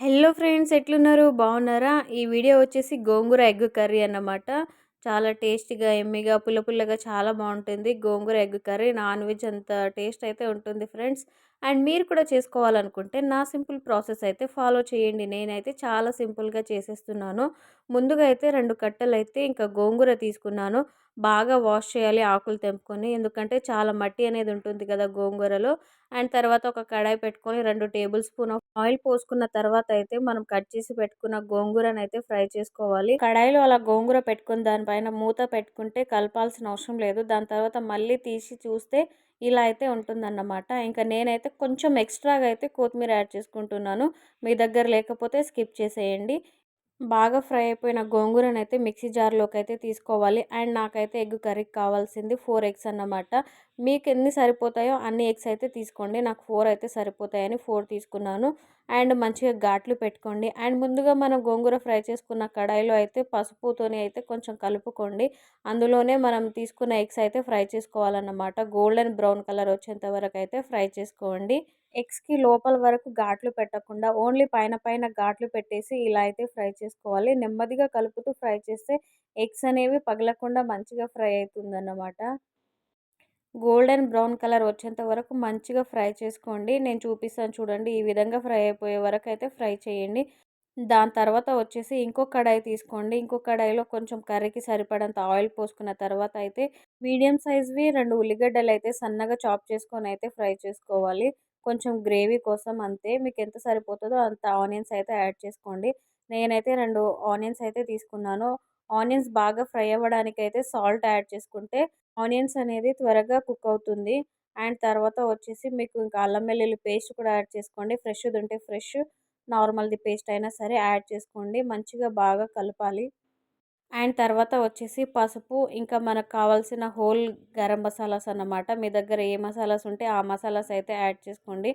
Hello friends ఎట్లున్నారు? బాగున్నారా? ఈ వీడియో వచ్చేసి గోంగూర ఎగ్ కర్రీ అన్నమాట. చాలా టేస్టీగా ఎమ్మిగా పుల్ల పుల్లగా చాలా బాగుంటుంది గోంగూర ఎగ్ కర్రీ. నాన్ వెజ్ అంత టేస్ట్ అయితే ఉంటుంది ఫ్రెండ్స్. అండ్ మీరు కూడా చేసుకోవాలనుకుంటే నా సింపుల్ ప్రాసెస్ అయితే ఫాలో చేయండి. నేనైతే చాలా సింపుల్గా చేసేస్తున్నాను. ముందుగా అయితే రెండు కట్టెలు అయితే ఇంకా గోంగూర తీసుకున్నాను. బాగా వాష్ చేయాలి ఆకులు తెంపుకొని. ఎందుకంటే చాలా మట్టి అనేది ఉంటుంది కదా గోంగూరలో. అండ్ తర్వాత ఒక కడాయి పెట్టుకొని రెండు టేబుల్ స్పూన్ ఆయిల్ పోసుకున్న తర్వాత అయితే మనం కట్ చేసి పెట్టుకున్న గోంగూరను అయితే ఫ్రై చేసుకోవాలి. కడాయిలో అలా గోంగూర పెట్టుకుని దానిపైన మూత పెట్టుకుంటే కలపాల్సిన అవసరం లేదు. దాని తర్వాత మళ్ళీ తీసి చూస్తే ఇలా అయితే ఉంటుందన్నమాట. ఇంకా నేనైతే కొంచెం ఎక్స్ట్రాగా అయితే కొత్తిమీర యాడ్ చేసుకుంటున్నాను. మీ దగ్గర లేకపోతే స్కిప్ చేసేయండి. బాగా ఫ్రై అయిపోయిన గోంగూరను అయితే మిక్సీ జార్లోకి అయితే తీసుకోవాలి. అండ్ నాకైతే ఎగ్ కర్రీకి కావాల్సింది ఫోర్ ఎగ్స్ అన్నమాట. మీకు ఎన్ని సరిపోతాయో అన్ని ఎగ్స్ అయితే తీసుకోండి. నాకు ఫోర్ అయితే సరిపోతాయని ఫోర్ తీసుకున్నాను. అండ్ మంచిగా ఘాట్లు పెట్టుకోండి. అండ్ ముందుగా మనం గోంగూర ఫ్రై చేసుకున్న కడాయిలో అయితే పసుపుతోనే అయితే కొంచెం కలుపుకోండి. అందులోనే మనం తీసుకున్న ఎగ్స్ అయితే ఫ్రై చేసుకోవాలన్నమాట. గోల్డెన్ బ్రౌన్ కలర్ వచ్చేంత వరకు అయితే ఫ్రై చేసుకోండి. ఎగ్స్కి లోపల వరకు ఘాట్లు పెట్టకుండా ఓన్లీ పైన పైన ఘాట్లు పెట్టేసి ఇలా అయితే ఫ్రై చేసుకోవాలి. నెమ్మదిగా కలుపుతూ ఫ్రై చేస్తే ఎగ్స్ అనేవి పగలకుండా మంచిగా ఫ్రై అవుతుందన్నమాట. గోల్డెన్ బ్రౌన్ కలర్ వచ్చేంత వరకు మంచిగా ఫ్రై చేసుకోండి. నేను చూపిస్తాను చూడండి. ఈ విధంగా ఫ్రై అయిపోయే వరకు అయితే ఫ్రై చేయండి. దాని తర్వాత వచ్చేసి ఇంకో కడాయి తీసుకోండి. ఇంకో కడాయిలో కొంచెం కర్రీకి సరిపడంత ఆయిల్ పోసుకున్న తర్వాత అయితే మీడియం సైజ్వి రెండు ఉల్లిగడ్డలు అయితే సన్నగా చాప్ చేసుకొని అయితే ఫ్రై చేసుకోవాలి. కొంచెం గ్రేవీ కోసం అంతే. మీకు ఎంత సరిపోతుందో అంత ఆనియన్స్ అయితే యాడ్ చేసుకోండి. నేనైతే రెండు ఆనియన్స్ అయితే తీసుకున్నాను. ఆనియన్స్ బాగా ఫ్రై అవ్వడానికి అయితే సాల్ట్ యాడ్ చేసుకుంటే ఆనియన్స్ అనేది త్వరగా కుక్ అవుతుంది. అండ్ తర్వాత వచ్చేసి మీకు ఇంకా అల్లం వెల్లుల్లి పేస్ట్ కూడా యాడ్ చేసుకోండి. ఫ్రెష్ది ఉంటే ఫ్రెష్ నార్మల్ది పేస్ట్ అయినా సరే యాడ్ చేసుకోండి. మంచిగా బాగా కలపాలి. అండ్ తర్వాత వచ్చేసి పసుపు ఇంకా మనకు కావాల్సిన హోల్ గరం మసాలాస్ అన్నమాట. మీ దగ్గర ఏ మసాలాస్ ఉంటే ఆ మసాలాస్ అయితే యాడ్ చేసుకోండి.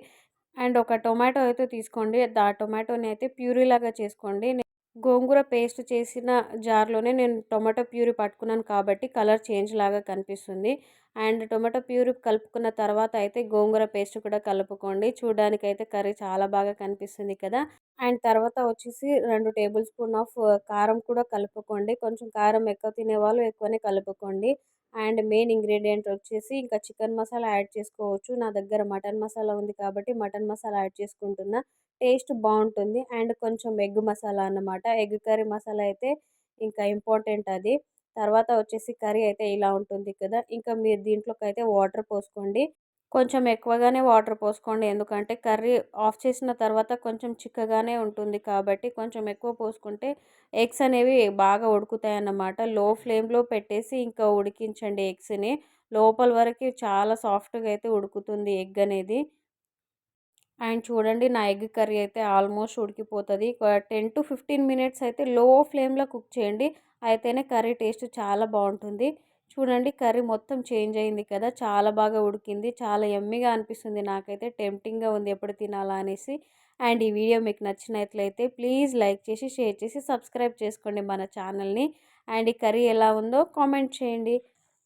అండ్ ఒక టొమాటో అయితే తీసుకోండి. ఆ టొమాటోని అయితే ప్యూరీ లాగా చేసుకోండి. గోంగూర పేస్ట్ చేసిన జార్లోనే నేను టొమాటో ప్యూరీ పట్టుకున్నాను కాబట్టి కలర్ చేంజ్ లాగా కనిపిస్తుంది. అండ్ టొమాటో ప్యూరీ కలుపుకున్న తర్వాత అయితే గోంగూర పేస్ట్ కూడా కలుపుకోండి. చూడడానికి అయితే కర్రీ చాలా బాగా కనిపిస్తుంది కదా. అండ్ తర్వాత వచ్చేసి రెండు టేబుల్ స్పూన్ ఆఫ్ కారం కూడా కలుపుకోండి. కొంచెం కారం ఎక్కువ తినేవాళ్ళు ఎక్కువనే కలుపుకోండి. అండ్ మెయిన్ ఇంగ్రీడియంట్ వచ్చేసి ఇంకా చికెన్ మసాలా యాడ్ చేసుకోవచ్చు. నా దగ్గర మటన్ మసాలా ఉంది కాబట్టి మటన్ మసాలా యాడ్ చేసుకుంటున్నా. టేస్ట్ బాగుంటుంది. అండ్ కొంచెం ఎగ్ మసాలా అన్నమాట. ఎగ్ కర్రీ మసాలా అయితే ఇంకా ఇంపార్టెంట్ అది. తర్వాత వచ్చేసి కర్రీ అయితే ఇలా ఉంటుంది కదా. ఇంకా మీరు దీంట్లోకి అయితే వాటర్ పోసుకోండి. కొంచెం ఎక్కువగానే వాటర్ పోసుకోండి. ఎందుకంటే కర్రీ ఆఫ్ చేసిన తర్వాత కొంచెం చిక్కగానే ఉంటుంది కాబట్టి కొంచెం ఎక్కువ పోసుకుంటే ఎగ్స్ అనేవి బాగా ఉడుకుతాయి అన్నమాట. లో ఫ్లేమ్లో పెట్టేసి ఇంకా ఉడికించండి ఎగ్స్ని. లోపల వరకు చాలా సాఫ్ట్గా అయితే ఉడుకుతుంది ఎగ్ అనేది. అండ్ చూడండి నా ఎగ్ కర్రీ అయితే ఆల్మోస్ట్ ఉడికిపోతుంది. టెన్ టు ఫిఫ్టీన్ మినిట్స్ అయితే లో ఫ్లేమ్లో కుక్ చేయండి. అయితేనే కర్రీ టేస్ట్ చాలా బాగుంటుంది. చూడండి కర్రీ మొత్తం చేంజ్ అయింది కదా చాలా బాగా ఉడికింది. చాలా ఎమ్మిగా అనిపిస్తుంది. నాకైతే టెంప్టింగ్గా ఉంది ఎప్పుడు తినాలా అనేసి. అండ్ ఈ వీడియో మీకు నచ్చినట్లయితే ప్లీజ్ లైక్ చేసి షేర్ చేసి సబ్స్క్రైబ్ చేసుకోండి మన ఛానల్ని. అండ్ ఈ కర్రీ ఎలా ఉందో కామెంట్ చేయండి.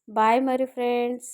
బాయ్ మరి ఫ్రెండ్స్.